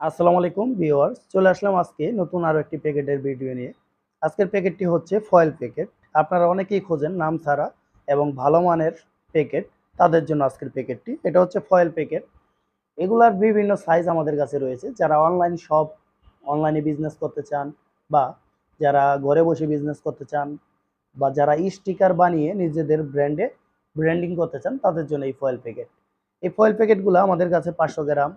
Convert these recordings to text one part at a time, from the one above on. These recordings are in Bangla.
আসসালামু আলাইকুম ভিউয়ার্স, চলে আসলাম আজকে নতুন আরও একটি প্যাকেটের ভিডিও নিয়ে। আজকের প্যাকেটটি হচ্ছে ফয়েল প্যাকেট। আপনারা অনেকেই খোঁজেন নাম ছাড়া এবং ভালো মানের প্যাকেট, তাদের জন্য আজকের প্যাকেটটি। এটা হচ্ছে ফয়েল প্যাকেট। এগুলার বিভিন্ন সাইজ আমাদের কাছে রয়েছে। যারা অনলাইন শপ, অনলাইনে বিজনেস করতে চান বা যারা ঘরে বসে বিজনেস করতে চান বা যারা স্টিকার বানিয়ে নিজেদের ব্র্যান্ডে ব্র্যান্ডিং করতে চান, তাদের জন্য এই ফয়েল প্যাকেট। এই ফয়েল প্যাকেটগুলো আমাদের কাছে পাঁচশো গ্রাম,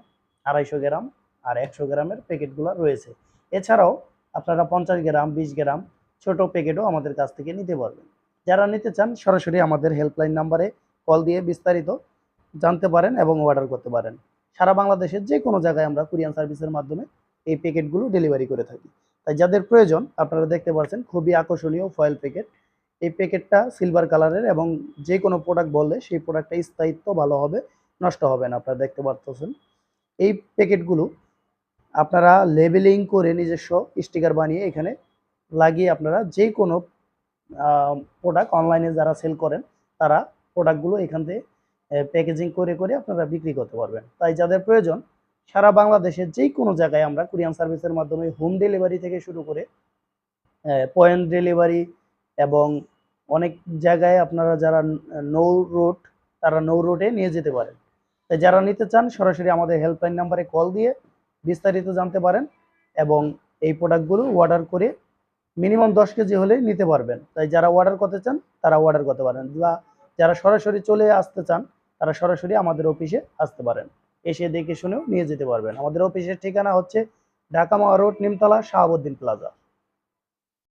আড়াইশো গ্রাম আর একশো গ্রামের প্যাকেটগুলো রয়েছে। এছাড়াও আপনারা পঞ্চাশ গ্রাম, বিশ গ্রাম ছোট প্যাকেটও আমাদের কাছ থেকে নিতে পারবেন। যারা নিতে চান, সরাসরি আমাদের হেল্পলাইন নাম্বারে কল দিয়ে বিস্তারিত জানতে পারেন এবং অর্ডার করতে পারেন। সারা বাংলাদেশের যে কোনো জায়গায় আমরা কুরিয়ান সার্ভিসের মাধ্যমে এই প্যাকেটগুলো ডেলিভারি করে থাকি। তাই যাদের প্রয়োজন, আপনারা দেখতে পাচ্ছেন খুবই আকর্ষণীয় ফয়েল প্যাকেট এই প্যাকেটটা সিলভার কালারের এবং যে কোনো প্রোডাক্ট বললে সেই প্রোডাক্টটা স্থায়িত্ব ভালো হবে, নষ্ট হবে না, আপনারা দেখতে পাচ্ছেন এই প্যাকেটগুলো আপনারা লেবেলিং করে নিজস্ব স্টিকার বানিয়ে এখানে লাগিয়ে আপনারা যে কোনো প্রোডাক্ট অনলাইনে যারা সেল করেন, তারা প্রোডাক্টগুলো এখান থেকে প্যাকেজিং করে করে আপনারা বিক্রি করতে পারবেন। তাই যাদের প্রয়োজন, সারা বাংলাদেশের যে কোনো জায়গায় আমরা কুরিয়ান সার্ভিসের মাধ্যমে হোম ডেলিভারি থেকে শুরু করে পয়েন্ট ডেলিভারি এবং অনেক জায়গায় আপনারা যারা নৌ রোড তারা নৌ রোডে নিয়ে যেতে পারেন। তাই যারা নিতে চান, সরাসরি আমাদের হেল্পলাইন নাম্বারে কল দিয়ে বিস্তারিত জানতে পারেন এবং এই প্রোডাক্টগুলো অর্ডার করে মিনিমাম দশ কেজি হলে নিতে পারবেন। তাই যারা অর্ডার করতে চান, তারা অর্ডার করতে পারেন বা যারা সরাসরি চলে আসতে চান, তারা সরাসরি আমাদের অফিসে আসতে পারেন। এসে দেখে শুনেও নিয়ে যেতে পারবেন। আমাদের অফিসের ঠিকানা হচ্ছে ঢাকা মহা রোড, নিমতলা, শাহাবুদ্দিন প্লাজা।